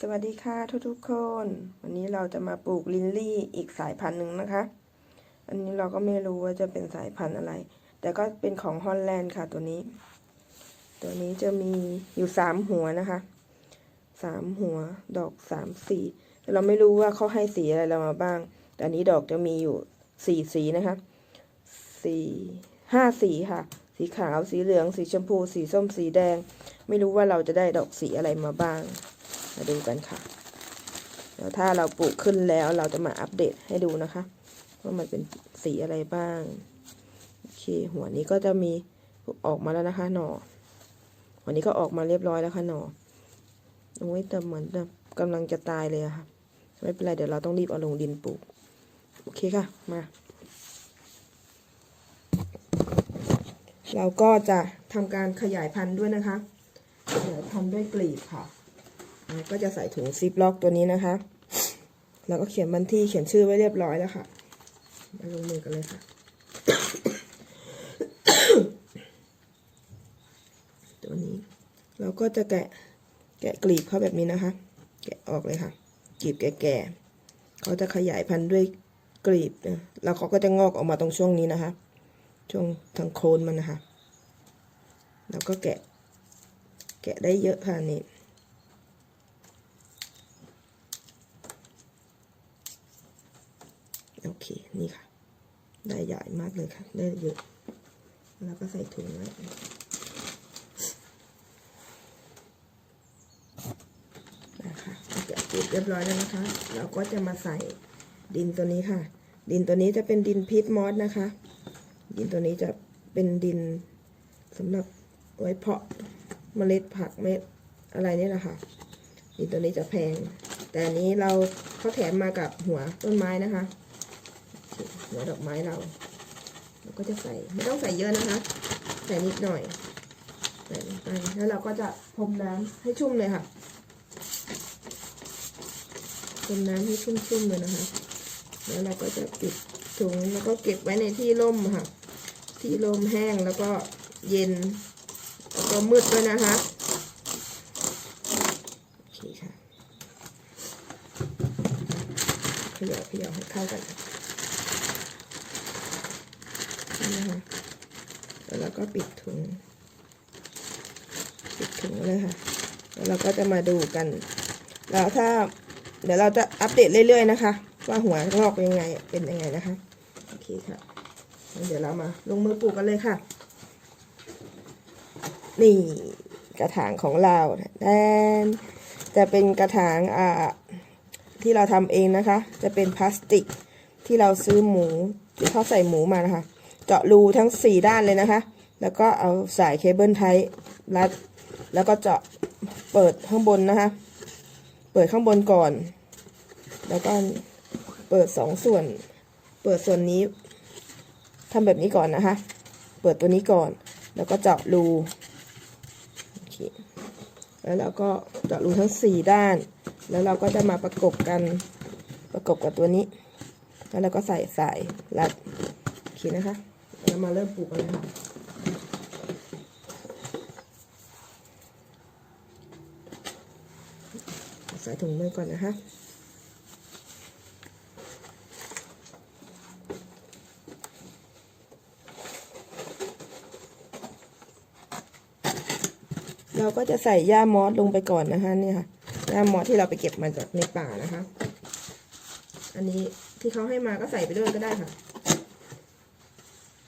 สวัสดีค่ะทุกทุกๆคน วันนี้เราจะมาปลูกลินลี่อีกสายพันธุ์หนึ่งนะคะ อันนี้เราก็ไม่รู้ว่าจะเป็นสายพันธุ์อะไร แต่ก็เป็นของฮอลแลนด์ค่ะตัวนี้ ตัวนี้จะมีอยู่สามหัวนะคะสามหัวดอกสามสีเราไม่รู้ว่าเขาให้สีอะไรเรามาบ้าง แต่อันนี้ดอกจะมีอยู่สี่สีนะคะสี่ห้าสีค่ะ สีขาวสีเหลืองสีชมพู สีส้มสีแดง ไม่รู้ว่าเราจะได้ดอกสีอะไรมาบ้าง มาดูกันค่ะแล้วถ้าเราปลูกขึ้นแล้วเราจะมาอัปเดตให้ดูนะคะ ว่ามันเป็นสีอะไรบ้าง โอเค หัวนี้ก็จะมีออกมาแล้วนะคะหน่อ หัวนี้ก็ออกมาเรียบร้อยแล้วค่ะหน่อ โอ้ยแต่เหมือนแบบกำลังจะตายเลยอะค่ะ ไม่เป็นไรเดี๋ยวเราต้องรีบเอาลงดินปลูก โอเคค่ะ มาเราก็จะทำการขยายพันธุ์ด้วยนะคะ ขยายพันธุ์ด้วยกลีบค่ะ ก็จะใส่ถุงซิปล็อกตัวนี้นะคะ แล้วก็เขียนบันที่เขียนชื่อไว้เรียบร้อยแล้วค่ะ มาลงมือกันเลยค่ะ ตัวนี้ เราก็จะแกะแกะกลีบเขาแบบนี้นะคะ แกะออกเลยค่ะกลีบแก่ๆเขาจะขยายพันธุ์ด้วยกลีบนะแล้วเขาก็จะงอกออกมาตรงช่วงนี้นะคะ ช่วงทางโคนมันนะคะ แล้วก็แกะ แกะได้เยอะค่ะนี่ โอเค นี่ค่ะ ได้ใหญ่มากเลยค่ะ ได้เยอะ แล้วก็ใส่ถุงไว้นะคะแกะปิดเรียบร้อยแล้วนะคะ เราก็จะมาใส่ดินตัวนี้ค่ะ ดินตัวนี้จะเป็นดินพีทมอสนะคะ ดินตัวนี้จะเป็นดินสำหรับไว้เพาะเมล็ดผักเม็ดอะไรนี่แหละค่ะ ดินตัวนี้จะแพง แต่อันนี้เราเขาแถมมากับหัวต้นไม้นะคะ หัวดอกไม้เราเราก็จะใส่ไม่ต้องใส่เยอะนะคะ ใส่นิดหน่อยใส่ลงไปแล้วเราก็จะพรมน้ำให้ชุ่มเลยค่ะพรมน้ำให้ชุ่มๆเลยนะคะ แล้วเราก็จะปิดถุงแล้วก็เก็บไว้ในที่ร่มค่ะ ที่ร่มแห้งแล้วก็เย็นแล้วก็มืดด้วยนะคะโอเคค่ะขย่าเขย่าให้เข้ากัน นะคะแล้วเราก็ปิดถุง ปิดถุงเลยค่ะ แล้วเราก็จะมาดูกัน แล้วถ้าเดี๋ยวเราจะอัปเดตเรื่อยๆนะคะ ว่าหัวงอกเป็นยังไงเป็นยังไงนะคะ โอเคค่ะ เดี๋ยวเรามาลงมือปลูกกันเลยค่ะ นี่กระถางของเราแดนจะเป็นกระถางอ่าที่เราทำเองนะคะ จะเป็นพลาสติกที่เราซื้อหมูที่เขาใส่หมูมานะคะ เจาะรูทั้งสี่ด้านเลยนะคะ แล้วก็เอาสายเคเบิลไทรัด แล้วก็เจาะเปิดข้างบนนะคะ เปิดข้างบนก่อน แล้วก็เปิดสองส่วน เปิดส่วนนี้ทำแบบนี้ก่อนนะคะ เปิดตัวนี้ก่อน แล้วก็เจาะรูโอเคแล้วเราก็เจาะรูทั้งสี่ด้าน แล้วเราก็จะมาประกบกัน ประกบกับตัวนี้ แล้วเราก็ใส่สายรัดโอเคนะคะ เรามาเริ่มปลูกกันเลยค่ะใส่ถุงมือก่อนนะคะเราก็จะใส่หญ้ามอสลงไปก่อนนะคะนี่ค่ะหญ้ามอสที่เราไปเก็บมาจากในป่านะคะ อันนี้ที่เขาให้มาก็ใส่ไปด้วยก็ได้ค่ะ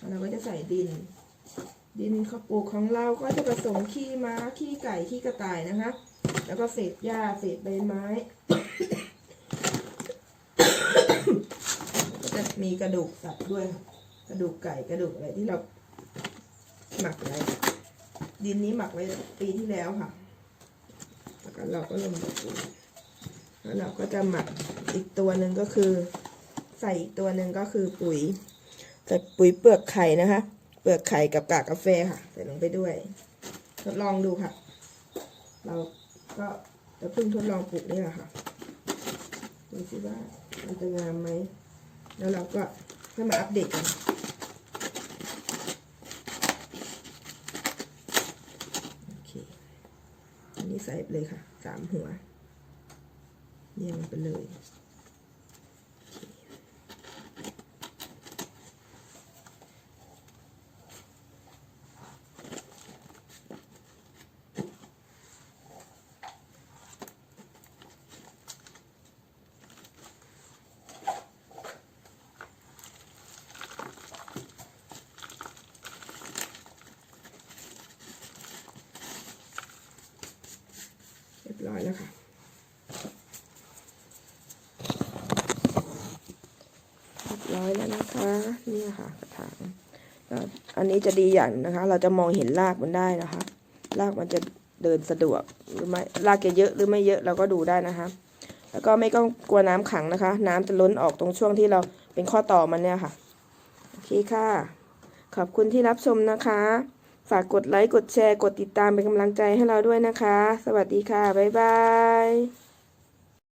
เราก็จะใส่ดิน ดินข้าวปลูกของเราก็จะผสมขี้ม้าขี้ไก่ขี้กระต่ายนะคะ แล้วก็เศษหญ้าเศษใบไม้ ก็จะมีกระดูกสัตว์ด้วย กระดูกไก่กระดูกอะไรที่เราหมักไว้ดินนี้หมักไว้ปีที่แล้วค่ะ แล้วก็เราก็ลงมาปลูกแล้วเราก็จะหมักอีกตัวหนึ่งก็คือ ใส่อีกตัวหนึ่งก็คือปุ๋ย ใส่ปุ๋ยเปลือกไข่นะคะ เปลือกไข่กับกากกาแฟค่ะใส่ลงไปด้วย ทดลองดูค่ะ เราก็จะเพิ่งทดลองปลูกนี่แหละค่ะดูสิว่ามันจะงามไหม แล้วเราก็ค่อยมาอัปเดตกันโอเคอันนี้ใส่เลยค่ะสามหัวเยี่ยมไปเลย รียบร้อยแล้วค่ะ เรียบร้อยแล้วนะคะนี่ค่ะกระถางอันนี้จะดีอย่างนะคะ เราจะมองเห็นรากมันได้นะคะ รากมันจะเดินสะดวกหรือไม่รากจะเยอะหรือไม่เยอะเราก็ดูได้นะคะ แล้วก็ไม่ต้องกลัวน้ำขังนะคะ น้ำจะล้นออกตรงช่วงที่เราเป็นข้อต่อมันเนี่ยค่ะ โอเคค่ะ ขอบคุณที่รับชมนะคะ ฝากกดไลค์ กดแชร์ กดติดตามเป็นกำลังใจให้เราด้วยนะคะ สวัสดีค่ะ บ๊ายบาย